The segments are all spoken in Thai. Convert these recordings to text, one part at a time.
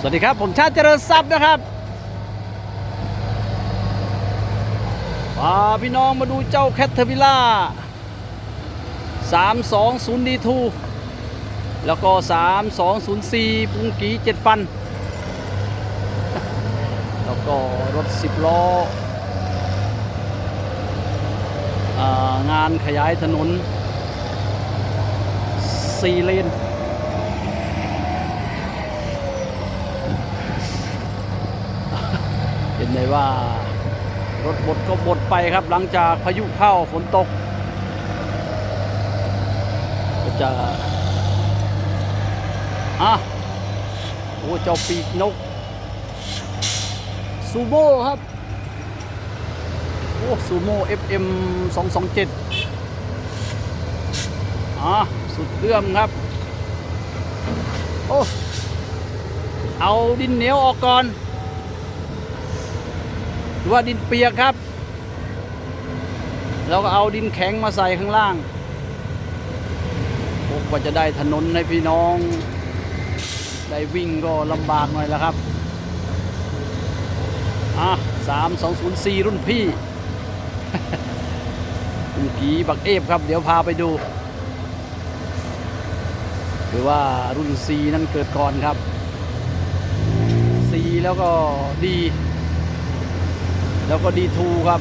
สวัสดีครับ ผมชาติเจริญทรัพย์นะครับพาพี่น้องมาดูเจ้าแคทเทอร์วิล่า320 D2 แล้วก็ 3204ปุงกีเจ็ดฟัน แล้วก็รถ 10 ล้ออางานขยายถนน 4 เลน เลยว่ารถบดก็บดไปครับ หลังจากพายุเข้าฝนตก ก็จะอะโอ้เจ้าปีกนกซูโม่ครับ โอ้ซูโม่ FM 227อะสุดเรื่องครับ โอ้ เอาดินเหนียวออกก่อน รือว่าดินเปียกครับ แล้วก็เอาดินแข็งมาใส่ข้างล่างกว่าจะได้ถนนให้พี่น้อง ได้วิ่งก็ลำบากหน่อยแล้วครับ อะสามสองศูนย์สี่รุ่นพี่คุณกีบักเอฟครับ เดี๋ยวพาไปดู หรือว่ารุ่น C นั้นเกิดก่อนครับ C แล้วก็ดี แล้วก็ดีทูครับ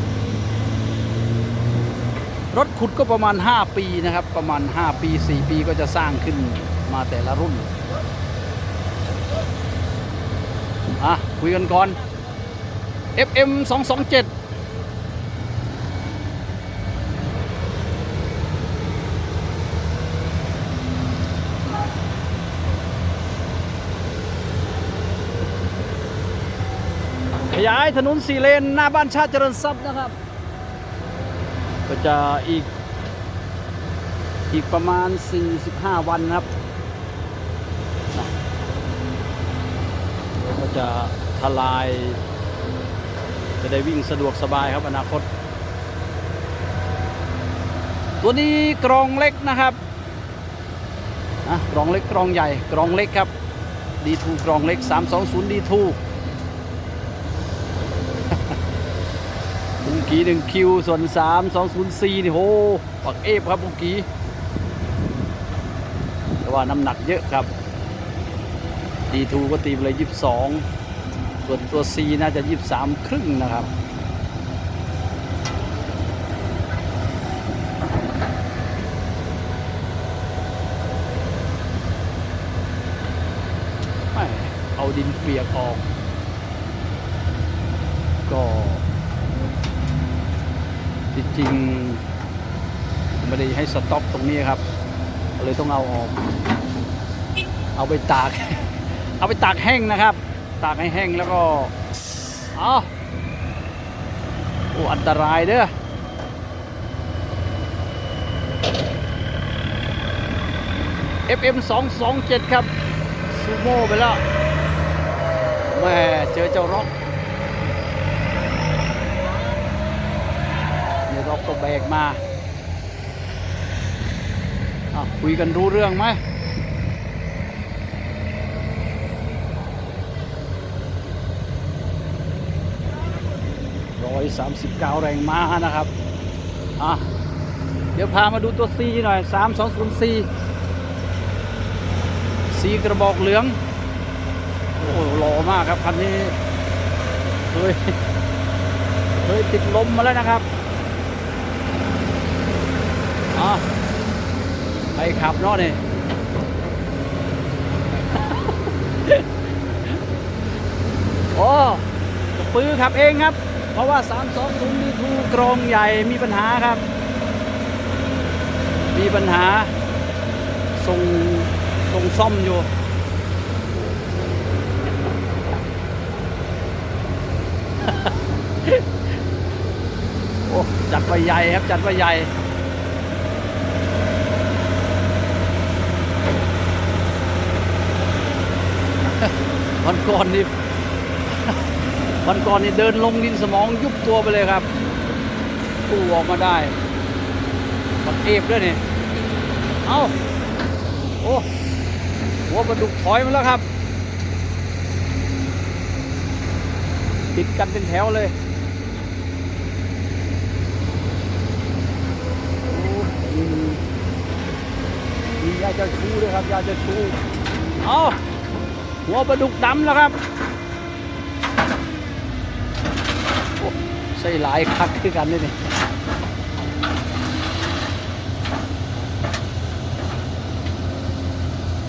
รถขุดก็ประมาณ 5 ปีนะครับ ประมาณ 5 ปี 4 ปีก็จะสร้างขึ้นมาแต่ละรุ่นอะคุยกันก่อน FM 227 ยายถนนสี่เลนหน้าบ้านชาติเจริญทรัพย์นะครับ ก็จะอีกอีกประมาณ 45 วันครับ ก็จะทลาย จะได้วิ่งสะดวกสบายครับอนาคต ตัวนี้กรองเล็กนะครับนะกรองเล็กกรองใหญ่กรองเล็กครับ D2 กรองเล็ก 320 D2 บุ กีหนึ่งคิวส่วนสามสองศูนย์สี่นี่โหปักเอฟครับบุงกีแต่ว่าน้ำหนักเยอะครับดีทูก็ตีไปเลยยี่สิบสองส่วนตัวซีน่าจะยี่สิบสามครึ่งนะครับไม่เอาดินเปียกออก จริงไม่ได้ให้สต็อกตรงนี้ครับ เลยต้องเอาออก เอาไปตาก เอาไปตากแห้งนะครับ ตากให้แห้งแล้วก็เอาโอ้อันตรายเด้อ FM 227ครับ ซูโม่ไปแล้วแม่เจอเจ้าร็อก เดี๋ยวเรา ก็แบกมาอะคุยกันรู้เรื่องไหมร้อยสามสิบเก้าแรงม้านะครับ อะ เดี๋ยวพามาดูตัว C หน่อยสามสองศูนย์ C สีกระบอกเหลือง โอ้โหหล่อมากครับ คันนี้เคยเคยติดลมมาแล้วนะครับ อะไปขับเนาะนี่โอ้ปื้อขับเองครับ เพราะว่า 320ดีทูกรองใหญ่มีปัญหาครับ มีปัญหา ส่ง ส่งซ่อมอยู่โอ้จัดไปใหญ่ครับ จัดไปใหญ่ วันก่อนนี่วันก่อนนี่เดินลงดินสมองยุบตัวไปเลยครับกู้ออกมาได้ปักเอฟด้วยนี่เอ้าโอ้หัวปลาดุกถอยมาแล้วครับ ติดกันเป็นแถวเลยโอ้มียาเจะชูด้วยครับยาเจะชูเอา หัวปลาดุกดำแล้วครับใส่หลายคักคือกันนี่นี่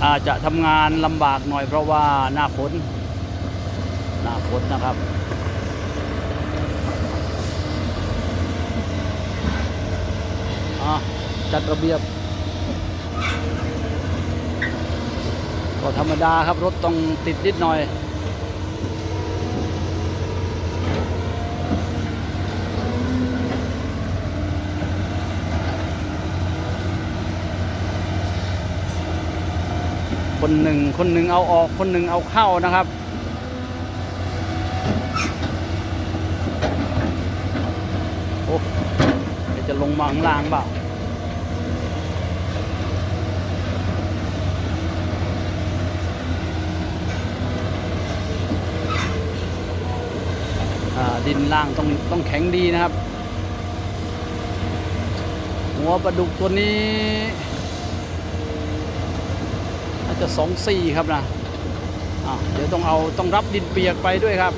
อาจจะทำงานลำบากหน่อยเพราะว่าหน้าฝนหน้าฝนนะครับอะจัดระเบียบ ก็ธรรมดาครับรถต้องติดนิดหน่อยคนหนึ่งคนหนึ่งเอาออกคนหนึ่งเอาเข้านะครับ โอ้เดี๋ยวจะลงมาข้างล่างเปล่า ดินล่างต้องต้องแข็งดีนะครับ หัวปลาดุกตัวนี้น่าจะสองสี่ครับนะเดี๋ยวต้องเอาต้องรับดินเปียกไปด้วยครับ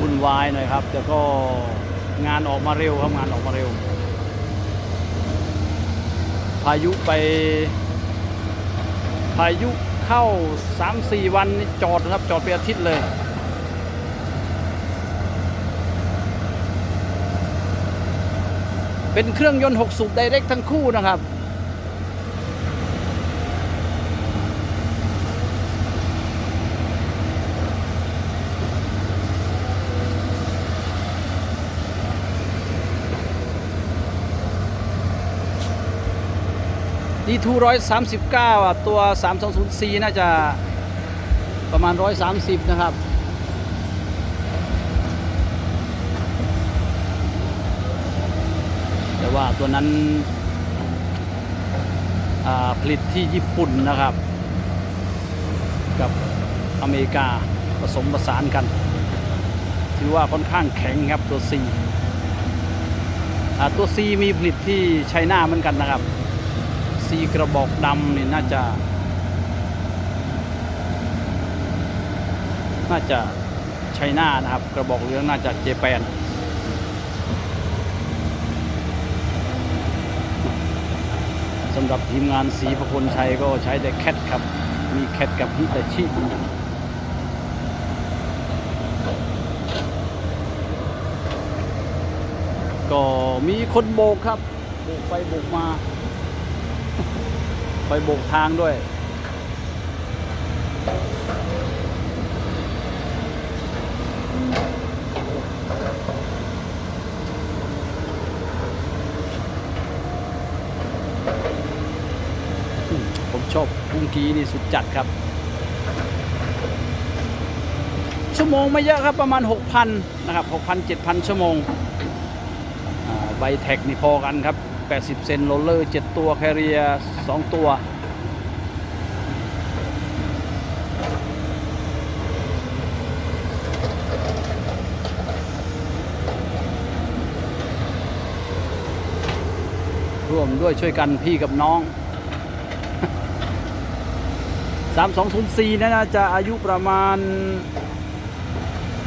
วุ่นวายหน่อยครับ แต่ก็งานออกมาเร็วครับงานออกมาเร็ว พายุไป พายุเข้า 3-4 วันนี่จอดนะครับ จอดไปอาทิตย์เลยเป็นเครื่องยนต์ 6 สูบไดเรกทั้งคู่นะครับ ดีทูร้อยสามสิบเก้าตัวสามสองศูนย์น่าจะประมาณร้อยสามสิบนะครับแต่ว่าตัวนั้นผลิตที่ญี่ปุ่นนะครับ กับอเมริกาผสมผสานกัน ถือว่าค่อนข้างแข็งครับตัว C อ่ตัว C มีผลิตที่ไชน่าเหมือนกันนะครับ ซีกระบอกดำนี่น่าจะ น่าจะไชน่านะครับ กระบอกเหลืองน่าจะเจแปนสำหรับทีมงานสีพระพลชัยก็ใช้แต่แคทครับ มีแคทกับฮิตาชิก็มีคนโบกครับ โบกไปโบกมา ไปโบกทางด้วย ผมชอบพุงกีนี่สุดจัดครับ ชั่วโมงไม่เยอะครับประมาณ 6,000 นะครับ 6,000 7,000 ชั่วโมงใบแท็กนี่พอกันครับ 80 เซนโรลเลอร์ 7 ตัว แคเรีย2ตัว ร่วมด้วยช่วยกันพี่กับน้อง 3204นั่นน่าจะอายุประมาณ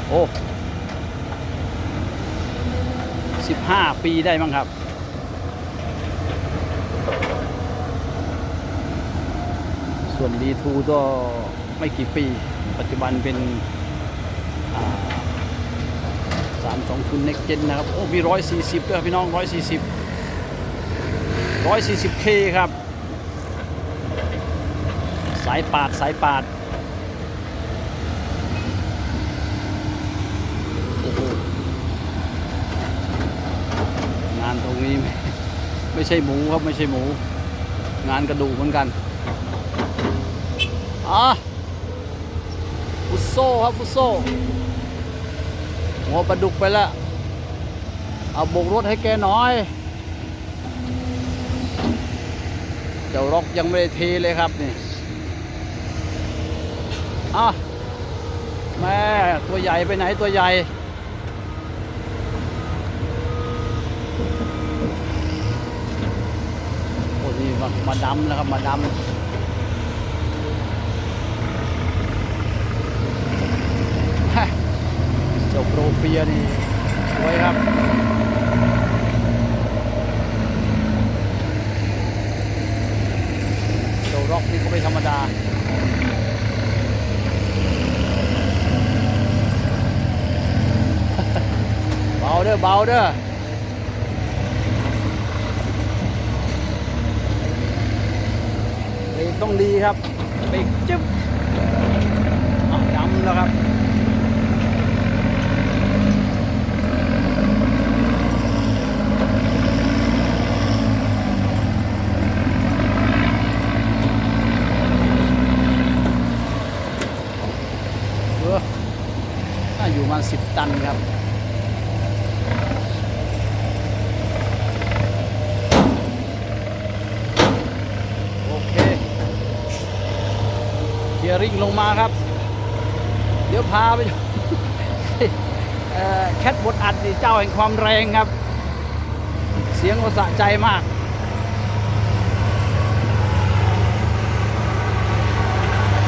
โอ้15 ปีได้มั้งครับ ส่วน D2 ก็ไม่กี่ปี ปัจจุบันเป็นอ่า320 Next Gen นะครับ โอ้ มี140ด้วยครับพี่น้อง140 140K คครับ สายปาด สายปาด โอ้โห งานตรงนี้ ไม่ใช่หมูครับ ไม่ใช่หมู งานกระดูกเหมือนกัน อะฟุโซครับฟุโซหัวปลาดุกไปแล้ว เอาบกรถให้แกหน่อย เจ้าร็อกยังไม่ได้เทเลยครับนี่อะแม่ตัวใหญ่ไปไหนตัวใหญ่โอ้นี่มามาดำแล้วครับมาดำฮะ เจ้าโปรเฟียนี่สวยครับเจ้าร็อกนี่ก็ไม่ธรรมดาเบาเด้อเบาเด้อเบรกต้องดีครับเบรกจึ๊บดำแล้วครับ น่าอยู่ประมาสิบตันครับโอเคเกียร์ริ่งลงมาครับ เดี๋ยวพาไปแคทบดอัดนี่เจ้าแห่งความแรงครับ เสียงก็สะใจมาก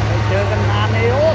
ไปเจอกันนานเลยโอ้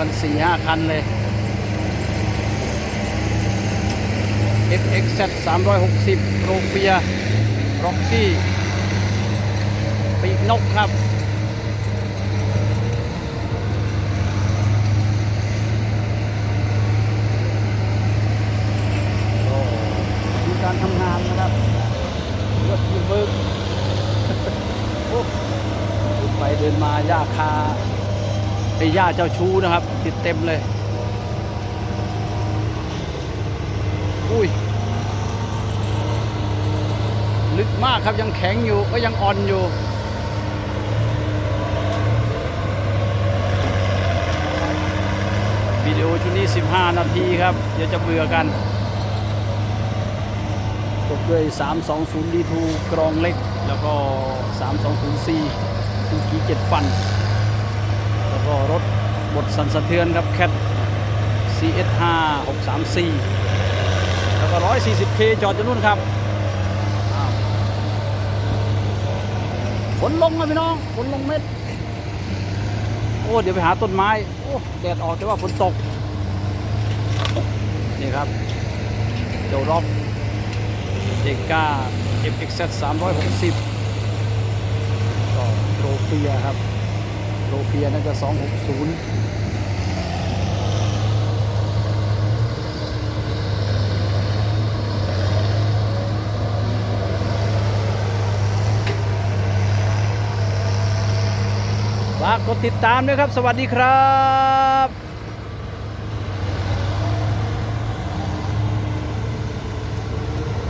กันสี่ห้าคันเลย FXZ 360โรเฟียร็อกกี้ปีกนกครับก็มีการทำงานนะครับรถทีมเบิกไปเดินมาหญ้าคา ไอ้หญ้าเจ้าชู้นะครับ ติดเต็มเลย อุ้ย ลึกมากครับยังแข็งอยู่ก็ยังอ่อนอยู่วิดีโอชุดนี้ 15 นาทีครับ เดี๋ยวจะเบื่อกันจบด้วย 320 D2 กรองเล็ก แล้วก็ 320C คูกีเจ็ดฟัน ก็รถบทสั่นสะเทือนครับแคท CS5 634 แล้วก็ 140K จอดอยู่นู่นครับฝนลงนะพี่น้องฝนลงเม็ด โอ้ เดี๋ยวไปหาต้นไม้ โอ้แดดออกแต่ว่าฝนตก นี่ครับเจ้าร็อกเอกา FXZ 360ก็โรเฟียครับ โรเฟียน่าจะ 260ฝากกดติดตามด้วยครับ สวัสดีครับ